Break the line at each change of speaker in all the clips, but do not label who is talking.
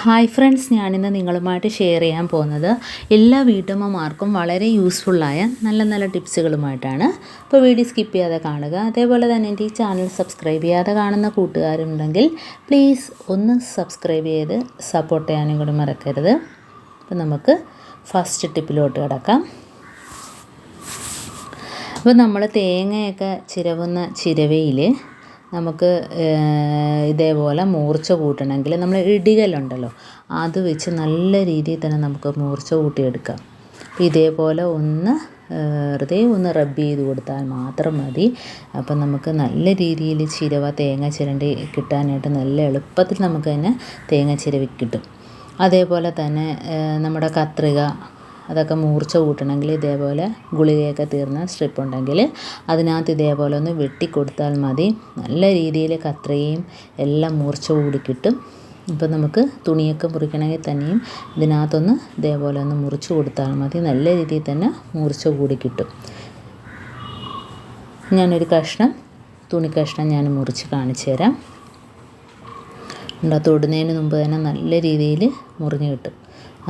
Hi friends ഞാനിന്ന് നിങ്ങളുമായിട്ട് share ചെയ്യാൻ പോകുന്നത് എല്ലാ വീട്ടമ്മമാർക്കും വളരെ യൂസ്ഫുള്ളായ നല്ല നല്ല ടിപ്സുകളുമായിട്ടാണ് അപ്പോൾ വീഡിയോ സ്കിപ്പ് ചെയ്യാതെ കാണുക. അതേപോലെ തന്നെ എന്റെ ഈ ചാനൽ സബ്സ്ക്രൈബ് ചെയ്യാതെ കാണുന്ന കൂട്ടുകാരുണ്ടെങ്കിൽ പ്ലീസ് ഒന്ന് സബ്സ്ക്രൈബ് ചെയ്ത് സപ്പോർട്ട് ചെയ്യാനും കൂടി മറക്കരുത്. അപ്പോൾ നമുക്ക് ഫസ്റ്റ് ടിപ്പിലോട്ട് കിടക്കാം. അപ്പോൾ നമ്മൾ തേങ്ങയൊക്കെ ചിരവുന്ന ചിരവയിൽ നമുക്ക് ഇതേപോലെ മൂർച്ച കൂട്ടണമെങ്കിൽ നമ്മൾ ഇടികല്ലുണ്ടല്ലോ അത് വെച്ച് നല്ല രീതിയിൽ തന്നെ നമുക്ക് മൂർച്ച കൂട്ടിയെടുക്കാം. അപ്പം ഇതേപോലെ ഒന്ന് വെറുതെ ഒന്ന് റബ്ബ് ചെയ്ത് കൊടുത്താൽ മാത്രം മതി. അപ്പം നമുക്ക് നല്ല രീതിയിൽ ചിരവ തേങ്ങ ചിരണ്ടി കിട്ടാനായിട്ട് നല്ല എളുപ്പത്തിൽ നമുക്ക് തന്നെ തേങ്ങ ചിരവി കിട്ടും. അതേപോലെ തന്നെ നമ്മുടെ കത്രിക അതൊക്കെ മൂർച്ച കൂട്ടണമെങ്കിൽ ഇതേപോലെ ഗുളികയൊക്കെ തീർന്ന സ്ട്രിപ്പ് ഉണ്ടെങ്കിൽ അതിനകത്ത് ഇതേപോലെ ഒന്ന് വെട്ടിക്കൊടുത്താൽ മതി. നല്ല രീതിയിൽ കത്രയും എല്ലാം മൂർച്ച കൂടി കിട്ടും. ഇപ്പം നമുക്ക് തുണിയൊക്കെ മുറിക്കണമെങ്കിൽ തന്നെയും ഇതിനകത്തൊന്ന് ഇതേപോലെ ഒന്ന് മുറിച്ച് കൊടുത്താൽ മതി. നല്ല രീതിയിൽ തന്നെ മൂർച്ച കൂടി കിട്ടും. ഞാനൊരു കഷ്ണം തുണി കഷ്ണം ഞാൻ മുറിച്ച് കാണിച്ചു തരാം. ഉണ്ടാ തൊടുന്നതിന് മുമ്പ് തന്നെ നല്ല രീതിയിൽ മുറിഞ്ഞ് കിട്ടും.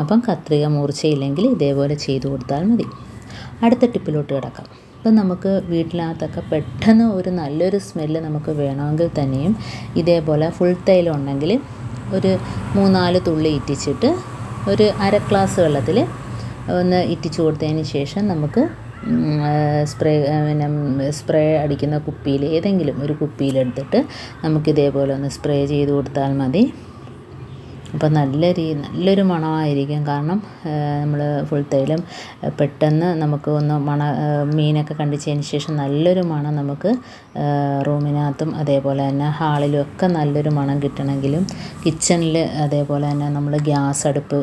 അപ്പം കത്രിക മൂർച്ചയില്ലെങ്കിൽ ഇതേപോലെ ചെയ്തു കൊടുത്താൽ മതി. അടുത്ത ടിപ്പിലോട്ട് കിടക്കാം. ഇപ്പം നമുക്ക് വീട്ടിനകത്തൊക്കെ പെട്ടെന്ന് ഒരു നല്ലൊരു സ്മെല്ല് നമുക്ക് വേണമെങ്കിൽ തന്നെയും ഇതേപോലെ ഫുൾ തൈലം ഉണ്ടെങ്കിൽ ഒരു മൂന്നാൽ തുള്ളി ഇറ്റിച്ചിട്ട് ഒരു അര ഗ്ലാസ് വെള്ളത്തിൽ ഒന്ന് ഇറ്റിച്ചു കൊടുത്തതിന് ശേഷം നമുക്ക് സ്പ്രേ പിന്നെ സ്പ്രേ അടിക്കുന്ന കുപ്പിയിൽ ഏതെങ്കിലും ഒരു കുപ്പിയിലെടുത്തിട്ട് നമുക്കിതേപോലെ ഒന്ന് സ്പ്രേ ചെയ്ത് കൊടുത്താൽ മതി. അപ്പോൾ നല്ല രീ നല്ലൊരു മണമായിരിക്കും. കാരണം നമ്മൾ ഫുൾ തൈലം പെട്ടെന്ന് നമുക്ക് ഒന്ന് മണ മീനൊക്കെ കണ്ടിച്ചതിന് ശേഷം നല്ലൊരു മണം നമുക്ക് റൂമിനകത്തും അതേപോലെ തന്നെ ഹാളിലും ഒക്കെ നല്ലൊരു മണം കിട്ടണമെങ്കിലും കിച്ചണിൽ അതേപോലെ തന്നെ നമ്മൾ ഗ്യാസ് അടുപ്പ്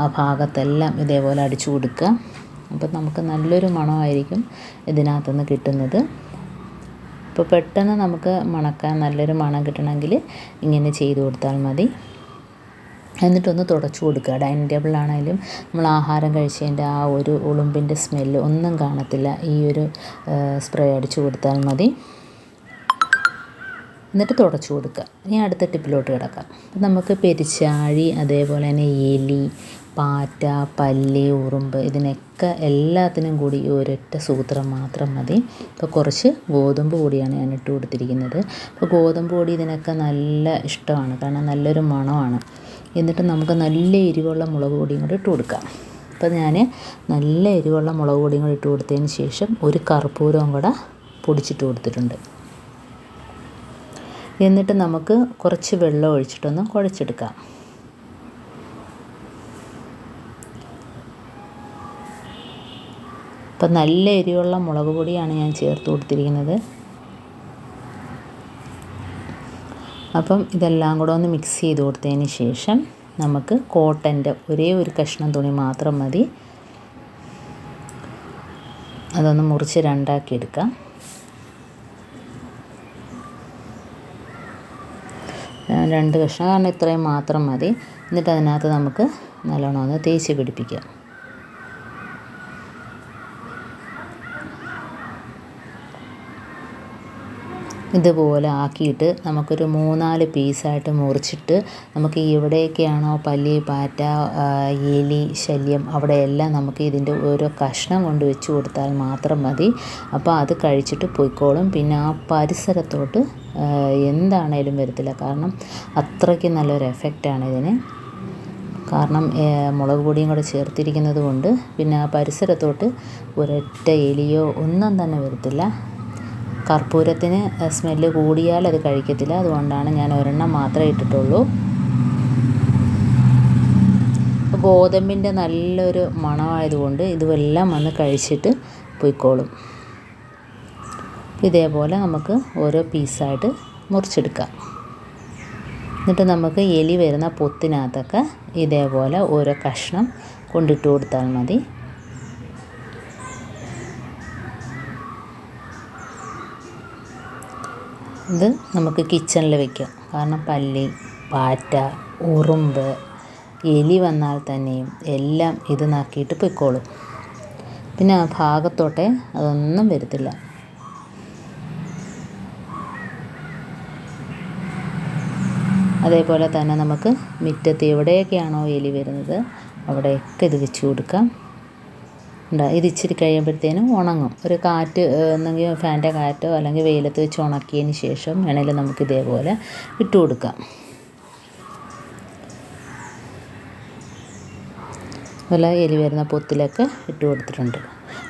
ആ ഭാഗത്തെല്ലാം ഇതേപോലെ അടിച്ചു കൊടുക്കുക. അപ്പോൾ നമുക്ക് നല്ലൊരു മണമായിരിക്കും ഇതിനകത്തുനിന്ന് കിട്ടുന്നത്. അപ്പോൾ പെട്ടെന്ന് നമുക്ക് മണക്കാൻ നല്ലൊരു മണം കിട്ടണമെങ്കിൽ ഇങ്ങനെ ചെയ്തു കൊടുത്താൽ മതി. എന്നിട്ടൊന്ന് തുടച്ചു കൊടുക്കുക. ഡൈനിങ് ടേബിളിലാണെങ്കിലും നമ്മൾ ആഹാരം കഴിച്ചതിന്റെ ആ ഒരു ഉളുമ്പിന്റെ സ്മെല്ല് ഒന്നും കാണത്തില്ല. ഈ ഒരു സ്പ്രേ അടിച്ചു കൊടുത്താൽ മതി. എന്നിട്ട് തുടച്ചു കൊടുക്കുക. ഇനി അടുത്ത ടിപ്പിലോട്ട് കിടക്കാം. നമുക്ക് പെരിച്ചാഴി അതേപോലെ തന്നെ എലി പാറ്റ പല്ലി ഉറുമ്പ് ഇതിനൊക്കെ എല്ലാത്തിനും കൂടി ഒരൊറ്റ സൂത്രം മാത്രം മതി. ഇപ്പോൾ കുറച്ച് ഗോതമ്പ് പൊടിയാണ് ഞാൻ ഇട്ട് കൊടുത്തിരിക്കുന്നത്. അപ്പോൾ ഗോതമ്പ് പൊടി ഇതിനൊക്കെ നല്ല ഇഷ്ടമാണ്. കാരണം നല്ലൊരു മണമാണ്. എന്നിട്ട് നമുക്ക് നല്ല എരിവുള്ള മുളക് പൊടിയും കൂടി ഇട്ട് കൊടുക്കാം. അപ്പോൾ ഞാൻ നല്ല എരിവുള്ള മുളക് പൊടിയും കൂടി ഇട്ട് കൊടുത്തതിന് ശേഷം ഒരു കർപ്പൂരവും കൂടെ പൊടിച്ചിട്ട് കൊടുത്തിട്ടുണ്ട്. എന്നിട്ട് നമുക്ക് കുറച്ച് വെള്ളം ഒഴിച്ചിട്ടൊന്ന് കുഴച്ചെടുക്കാം. അപ്പം നല്ല എരിവുള്ള മുളക് പൊടിയാണ് ഞാൻ ചേർത്ത് കൊടുത്തിരിക്കുന്നത്. അപ്പം ഇതെല്ലാം കൂടെ ഒന്ന് മിക്സ് ചെയ്ത് കൊടുത്തതിന് ശേഷം നമുക്ക് കോട്ടന്റെ ഒരേ ഒരു കഷ്ണം തുണി മാത്രം മതി. അതൊന്ന് മുറിച്ച് രണ്ടാക്കി എടുക്കാം. രണ്ട് കഷ്ണം. കാരണം ഇത്രയും മാത്രം മതി. എന്നിട്ട് അതിനകത്ത് നമുക്ക് നല്ലോണം ഒന്ന് തേച്ച് പിടിപ്പിക്കാം. ഇതുപോലെ ആക്കിയിട്ട് നമുക്കൊരു മൂന്നാൽ പീസായിട്ട് മുറിച്ചിട്ട് നമുക്ക് എവിടെയൊക്കെയാണോ പല്ലി പാറ്റ എലി ശല്യം അവിടെയെല്ലാം നമുക്ക് ഇതിന്റെ ഓരോ കഷ്ണം കൊണ്ട് വെച്ച് കൊടുത്താൽ മാത്രം മതി. അപ്പോൾ അത് കഴിച്ചിട്ട് പൊയ്ക്കോളും. പിന്നെ ആ പരിസരത്തോട്ട് എന്താണേലും വരത്തില്ല. കാരണം അത്രയ്ക്ക് നല്ലൊരു എഫക്റ്റാണ് ഇതിന്. കാരണം മുളക് പൊടിയും കൂടെ ചേർത്തിരിക്കുന്നത് കൊണ്ട് പിന്നെ ആ പരിസരത്തോട്ട് ഒരൊറ്റ എലിയോ ഒന്നും തന്നെ വരത്തില്ല. കർപ്പൂരത്തിന് സ്മെല്ല് കൂടിയാൽ അത് കഴിക്കത്തില്ല. അതുകൊണ്ടാണ് ഞാൻ ഒരെണ്ണം മാത്രമേ ഇട്ടിട്ടുള്ളൂ. ഗോതമ്പിന്റെ നല്ലൊരു മണമായതുകൊണ്ട് ഇതുമെല്ലാം വന്ന് കഴിച്ചിട്ട് പൊയ്ക്കോളും. ഇതേപോലെ നമുക്ക് ഓരോ പീസായിട്ട് മുറിച്ചെടുക്കാം. എന്നിട്ട് നമുക്ക് എലി വരുന്ന പൊത്തിനകത്തൊക്കെ ഇതേപോലെ ഓരോ കഷ്ണം കൊണ്ടിട്ട് കൊടുത്താൽ മതി. ഇത് നമുക്ക് കിച്ചണിൽ വെക്കാം. കാരണം പല്ലി പാറ്റ ഉറുമ്പ് എലി വന്നാൽ തന്നെയും എല്ലാം ഇത് നാക്കിയിട്ട് പൊയ്ക്കോളും. പിന്നെ ആ ഭാഗത്തോട്ടെ അതൊന്നും വരത്തില്ല. അതേപോലെ തന്നെ നമുക്ക് മുറ്റത്ത് എവിടെയൊക്കെയാണോ എലി വരുന്നത് അവിടെയൊക്കെ ഇത് വെച്ച് കൊടുക്കാം. ഉണ്ടാ. ഇത് ഇച്ചിരി കഴിയുമ്പോഴത്തേനും ഉണങ്ങും. ഒരു കാറ്റ് എന്നെങ്കിൽ ഫാന്റെ കാറ്റോ അല്ലെങ്കിൽ വെയിലത്ത് വെച്ച് ഉണക്കിയതിന് ശേഷം വേണമെങ്കിൽ നമുക്ക് ഇതേപോലെ ഇട്ട് കൊടുക്കാം. അതുപോലെ എലി വരുന്ന പൊത്തിലൊക്കെ ഇട്ട് കൊടുത്തിട്ടുണ്ട്.